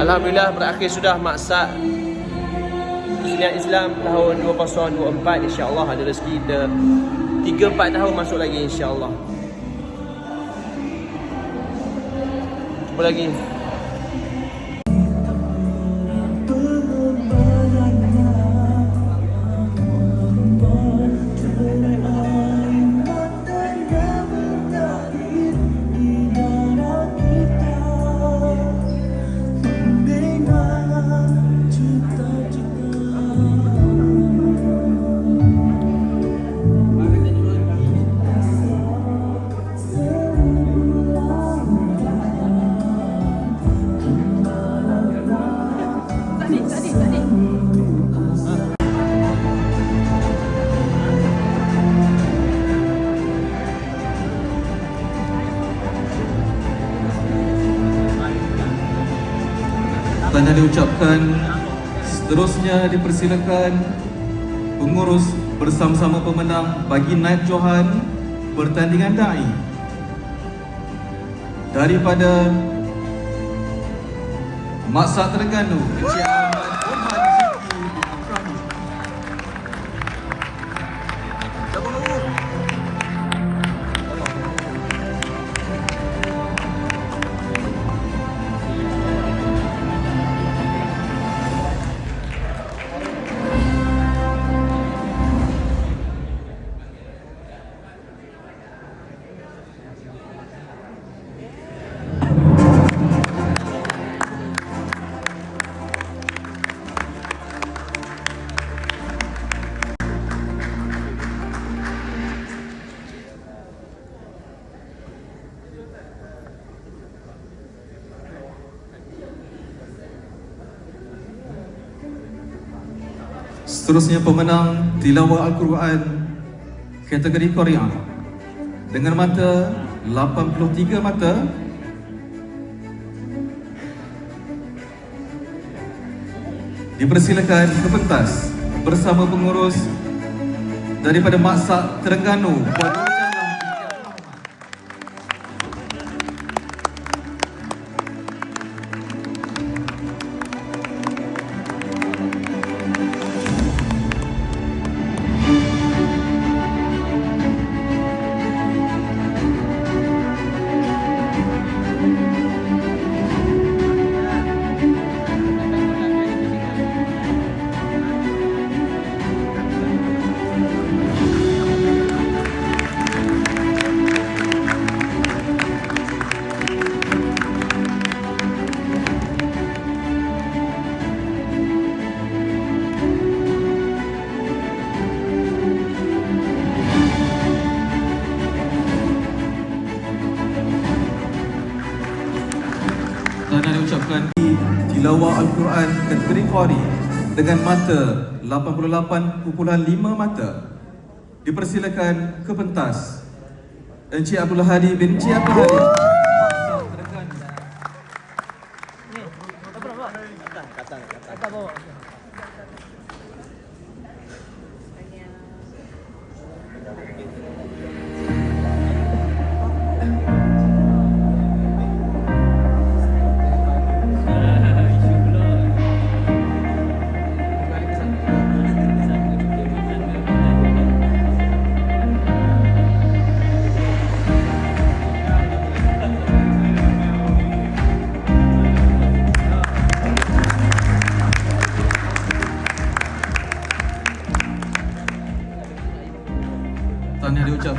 Alhamdulillah berakhir sudah maksad Kesenian Islam tahun 2024 InsyaAllah ada rezeki kita. 3-4 tahun masuk lagi insyaAllah. Jumpa lagi Tanda diucapkan Seterusnya dipersilakan Pengurus bersama-sama pemenang bagi naik Johan Pertandingan Da'i. Daripada Maksat Terengganu Encik Seterusnya pemenang tilawah Al-Quran kategori Korea. Dengan mata 83 mata. Dipersilakan ke pentas bersama pengurus daripada Maksak Terengganu. Puan Di tilawah Al-Quran kategori Qari dengan mata 88.5 mata. Dipersilakan ke pentas. Encik Abdul Hadi bin Encik Abdul Hadi आणि रेवच्या